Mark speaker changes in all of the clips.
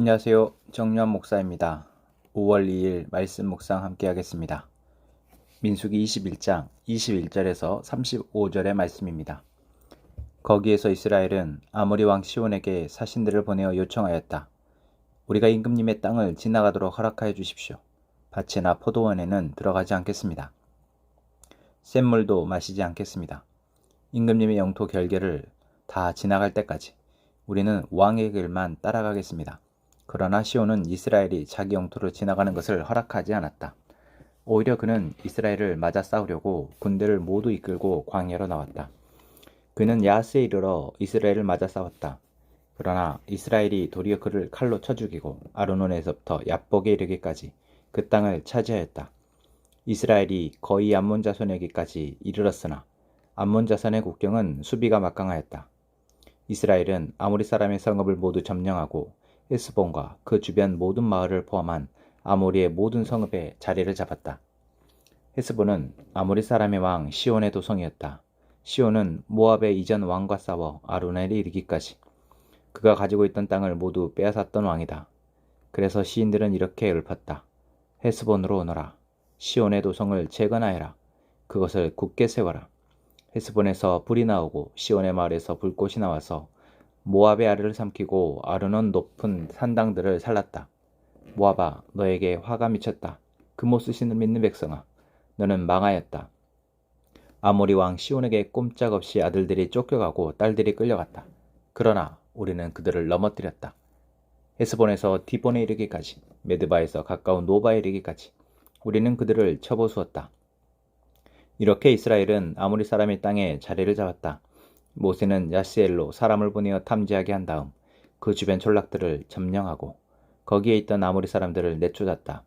Speaker 1: 안녕하세요. 정유한 목사입니다. 5월 2일 말씀 묵상 함께 하겠습니다. 민수기 21장 21절에서 35절의 말씀입니다. 거기에서 이스라엘은 아모리 왕 시온에게 사신들을 보내어 요청하였다. 우리가 임금님의 땅을 지나가도록 허락하여 주십시오. 밭이나 포도원에는 들어가지 않겠습니다. 샘물도 마시지 않겠습니다. 임금님의 영토 결계를 다 지나갈 때까지 우리는 왕의 길만 따라가겠습니다. 그러나 시온은 이스라엘이 자기 영토를 지나가는 것을 허락하지 않았다. 오히려 그는 이스라엘을 맞아 싸우려고 군대를 모두 이끌고 광야로 나왔다. 그는 야스에 이르러 이스라엘을 맞아 싸웠다. 그러나 이스라엘이 도리어 그를 칼로 쳐 죽이고 아르논에서부터 야복에 이르기까지 그 땅을 차지하였다. 이스라엘이 거의 암몬 자손에게까지 이르렀으나 암몬 자손의 국경은 수비가 막강하였다. 이스라엘은 아모리 사람의 성읍을 모두 점령하고 헤스본과 그 주변 모든 마을을 포함한 아모리의 모든 성읍에 자리를 잡았다. 헤스본은 아모리 사람의 왕 시온의 도성이었다. 시온은 모압의 이전 왕과 싸워 아루넬에 이르기까지 그가 가지고 있던 땅을 모두 빼앗았던 왕이다. 그래서 시인들은 이렇게 읊었다. 헤스본으로 오너라. 시온의 도성을 재건하여라. 그것을 굳게 세워라. 헤스본에서 불이 나오고 시온의 마을에서 불꽃이 나와서 모압의 아르를 삼키고 아르논 높은 산당들을 살랐다. 모압아 너에게 화가 미쳤다. 금오스신을 믿는 백성아 너는 망하였다. 아모리 왕 시온에게 꼼짝없이 아들들이 쫓겨가고 딸들이 끌려갔다. 그러나 우리는 그들을 넘어뜨렸다. 헤스본에서 디본에 이르기까지 메드바에서 가까운 노바에 이르기까지 우리는 그들을 쳐보수었다. 이렇게 이스라엘은 아모리 사람의 땅에 자리를 잡았다. 모세는 야스엘로 사람을 보내어 탐지하게 한 다음 그 주변 전락들을 점령하고 거기에 있던 아모리 사람들을 내쫓았다.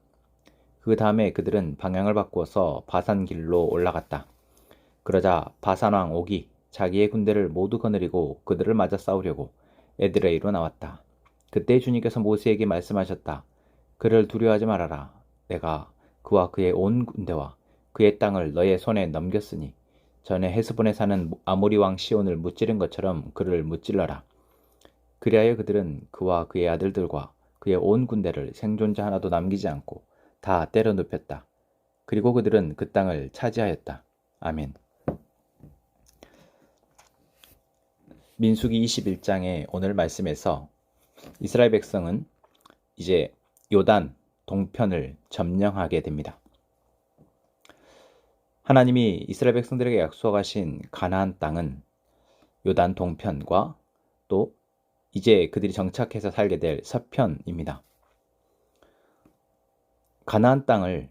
Speaker 1: 그 다음에 그들은 방향을 바꾸어서 바산 길로 올라갔다. 그러자 바산 왕 옥이 자기의 군대를 모두 거느리고 그들을 맞아 싸우려고 에드레이로 나왔다. 그때 주님께서 모세에게 말씀하셨다. 그를 두려워하지 말아라. 내가 그와 그의 온 군대와 그의 땅을 너의 손에 넘겼으니 전에 헤스본에 사는 아모리 왕 시온을 무찌른 것처럼 그를 무찔러라. 그리하여 그들은 그와 그의 아들들과 그의 온 군대를 생존자 하나도 남기지 않고 다 때려 눕혔다. 그리고 그들은 그 땅을 차지하였다. 아멘. 민수기 21장의 오늘 말씀에서 이스라엘 백성은 이제 요단 동편을 점령하게 됩니다. 하나님이 이스라엘 백성들에게 약속하신 가나안 땅은 요단 동편과 또 이제 그들이 정착해서 살게 될 서편입니다. 가나안 땅을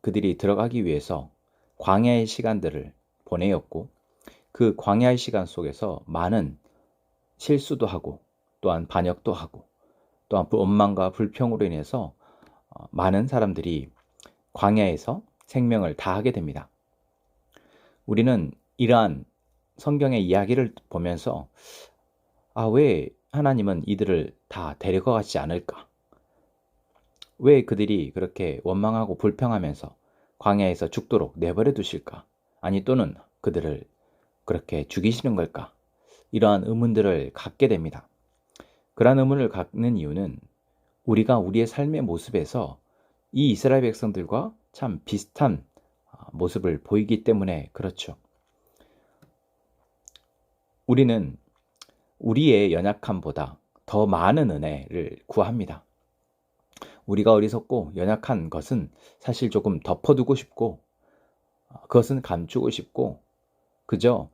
Speaker 1: 그들이 들어가기 위해서 광야의 시간들을 보내었고 그 광야의 시간 속에서 많은 실수도 하고 또한 반역도 하고 또한 원망과 불평으로 인해서 어, 많은 사람들이 광야에서 생명을 다하게 됩니다. 우리는 이러한 성경의 이야기를 보면서 아, 왜 하나님은 이들을 다 데려가지 않을까? 왜 그들이 그렇게 원망하고 불평하면서 광야에서 죽도록 내버려 두실까? 아니 또는 그들을 그렇게 죽이시는 걸까? 이러한 의문들을 갖게 됩니다. 그러한 의문을 갖는 이유는 우리가 우리의 삶의 모습에서 이 이스라엘 백성들과 참 비슷한 모습을 보이기 때문에 그렇죠. 우리는 우리의 연약함보다 더 많은 은혜를 구합니다. 우리가 어리석고 연약한 것은 사실 조금 덮어두고 싶고 그것은 감추고 싶고 그저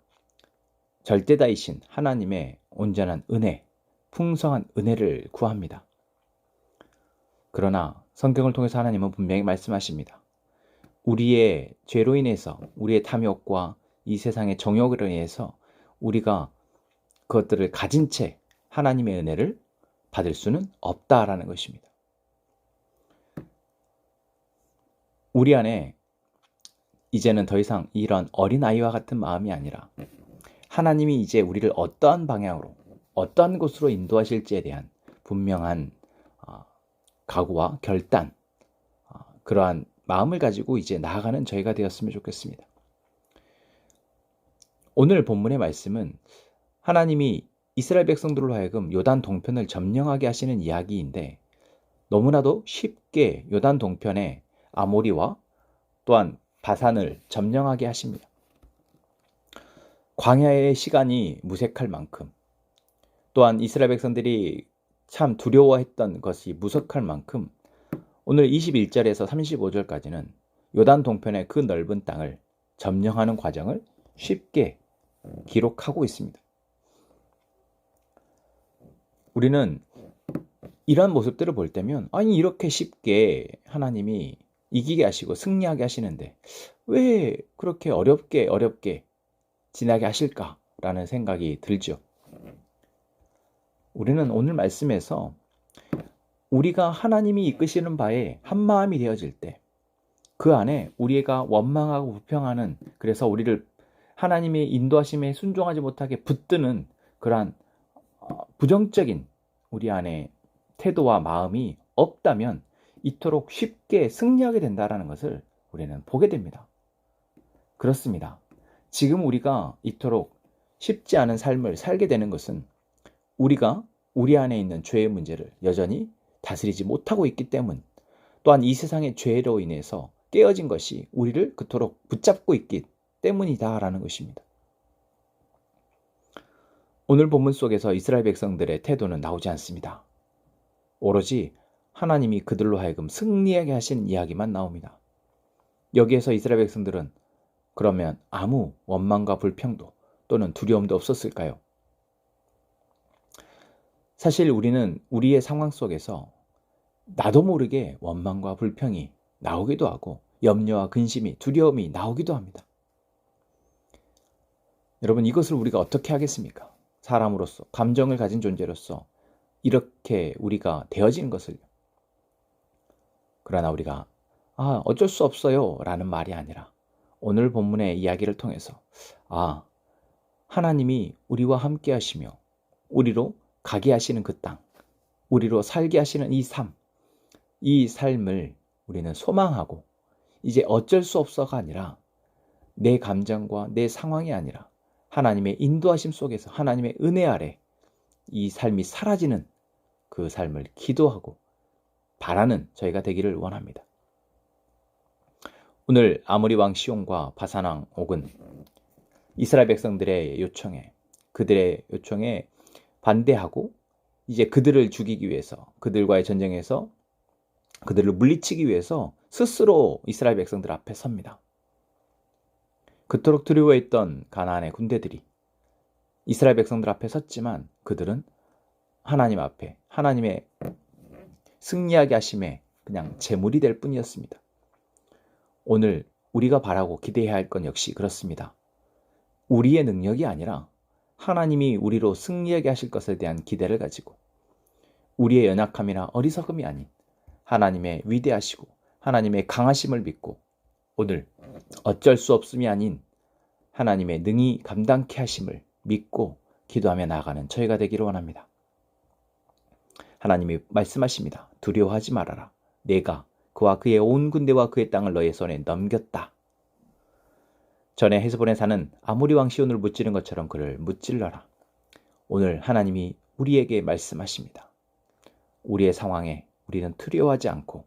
Speaker 1: 절대다이신 하나님의 온전한 은혜, 풍성한 은혜를 구합니다. 그러나 성경을 통해서 하나님은 분명히 말씀하십니다. 우리의 죄로 인해서 우리의 탐욕과 이 세상의 정욕으로 인해서 우리가 그것들을 가진 채 하나님의 은혜를 받을 수는 없다라는 것입니다. 우리 안에 이제는 더 이상 이런 어린아이와 같은 마음이 아니라 하나님이 이제 우리를 어떠한 방향으로 어떠한 곳으로 인도하실지에 대한 분명한 어, 각오와 결단 어, 그러한 마음을 가지고 이제 나아가는 저희가 되었으면 좋겠습니다. 오늘 본문의 말씀은 하나님이 이스라엘 백성들로 하여금 요단 동편을 점령하게 하시는 이야기인데 너무나도 쉽게 요단 동편에 아모리와 또한 바산을 점령하게 하십니다. 광야의 시간이 무색할 만큼 또한 이스라엘 백성들이 참 두려워했던 것이 무색할 만큼 오늘 21절에서 35절까지는 요단 동편의 그 넓은 땅을 점령하는 과정을 쉽게 기록하고 있습니다. 우리는 이런 모습들을 볼 때면 아니 이렇게 쉽게 하나님이 이기게 하시고 승리하게 하시는데 왜 그렇게 어렵게 어렵게 지나게 하실까라는 생각이 들죠. 우리는 오늘 말씀에서 우리가 하나님이 이끄시는 바에 한 마음이 되어질 때 그 안에 우리가 원망하고 불평하는 그래서 우리를 하나님의 인도하심에 순종하지 못하게 붙드는 그러한 어, 부정적인 우리 안에 태도와 마음이 없다면 이토록 쉽게 승리하게 된다라는 것을 우리는 보게 됩니다. 그렇습니다. 지금 우리가 이토록 쉽지 않은 삶을 살게 되는 것은 우리가 우리 안에 있는 죄의 문제를 여전히 다스리지 못하고 있기 때문 또한 이 세상의 죄로 인해서 깨어진 것이 우리를 그토록 붙잡고 있기 때문이다라는 것입니다. 오늘 본문 속에서 이스라엘 백성들의 태도는 나오지 않습니다. 오로지 하나님이 그들로 하여금 승리하게 하신 이야기만 나옵니다. 여기에서 이스라엘 백성들은 그러면 아무 원망과 불평도 또는 두려움도 없었을까요? 사실 우리는 우리의 상황 속에서 나도 모르게 원망과 불평이 나오기도 하고 염려와 근심이 두려움이 나오기도 합니다. 여러분 이것을 우리가 어떻게 하겠습니까? 사람으로서, 감정을 가진 존재로서 이렇게 우리가 되어진 것을. 그러나 우리가, 아, 어쩔 수 없어요. 라는 말이 아니라, 오늘 본문의 이야기를 통해서, 아, 하나님이 우리와 함께 하시며, 우리로 가게 하시는 그 땅, 우리로 살게 하시는 이 삶, 이 삶을 우리는 소망하고, 이제 어쩔 수 없어가 아니라, 내 감정과 내 상황이 아니라, 하나님의 인도하심 속에서 하나님의 은혜 아래 이 삶이 사라지는 그 삶을 기도하고 바라는 저희가 되기를 원합니다. 오늘 아모리 왕 시온과 바산 왕 옥은 이스라엘 백성들의 요청에 그들의 요청에 반대하고 이제 그들을 죽이기 위해서 그들과의 전쟁에서 그들을 물리치기 위해서 스스로 이스라엘 백성들 앞에 섭니다. 그토록 두려워했던 가나안의 군대들이 이스라엘 백성들 앞에 섰지만 그들은 하나님 앞에 하나님의 승리하게 하심에 그냥 재물이 될 뿐이었습니다. 오늘 우리가 바라고 기대해야 할 건 역시 그렇습니다. 우리의 능력이 아니라 하나님이 우리로 승리하게 하실 것에 대한 기대를 가지고 우리의 연약함이나 어리석음이 아닌 하나님의 위대하시고 하나님의 강하심을 믿고 오늘 어쩔 수 없음이 아닌 하나님의 능히 감당케 하심을 믿고 기도하며 나아가는 저희가 되기를 원합니다. 하나님이 말씀하십니다. 두려워하지 말아라. 내가 그와 그의 온 군대와 그의 땅을 너의 손에 넘겼다. 전에 헤스본에 사는 아무리 왕 시온을 무찌른 것처럼 그를 무찔러라. 오늘 하나님이 우리에게 말씀하십니다. 우리의 상황에 우리는 두려워하지 않고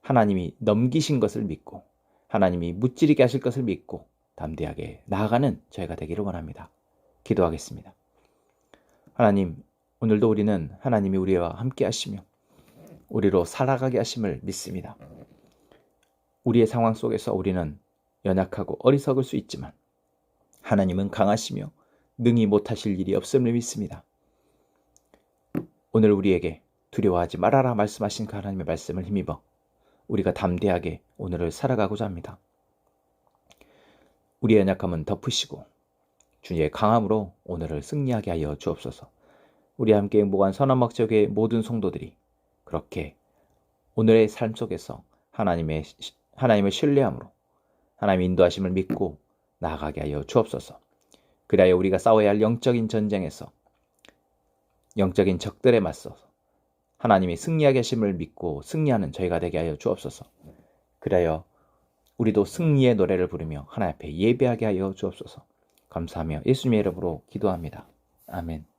Speaker 1: 하나님이 넘기신 것을 믿고 하나님이 무찌르게 하실 것을 믿고 담대하게 나아가는 저희가 되기를 원합니다. 기도하겠습니다. 하나님, 오늘도 우리는 하나님이 우리와 함께 하시며 우리로 살아가게 하심을 믿습니다. 우리의 상황 속에서 우리는 연약하고 어리석을 수 있지만 하나님은 강하시며 능히 못하실 일이 없음을 믿습니다. 오늘 우리에게 두려워하지 말아라 말씀하신 그 하나님의 말씀을 힘입어 우리가 담대하게 오늘을 살아가고자 합니다. 우리의 연약함은 덮으시고 주의 강함으로 오늘을 승리하게 하여 주옵소서. 우리 함께 행복한 선한막적의 모든 성도들이 그렇게 오늘의 삶 속에서 하나님의 하나님을 신뢰함으로 하나님의 인도하심을 믿고 나아가게 하여 주옵소서. 그리하여 우리가 싸워야 할 영적인 전쟁에서 영적인 적들에 맞서서 하나님이 승리하게 하심을 믿고 승리하는 저희가 되게 하여 주옵소서. 그래여 우리도 승리의 노래를 부르며 하나님 앞에 예배하게 하여 주옵소서. 감사하며 예수님의 이름으로 기도합니다. 아멘.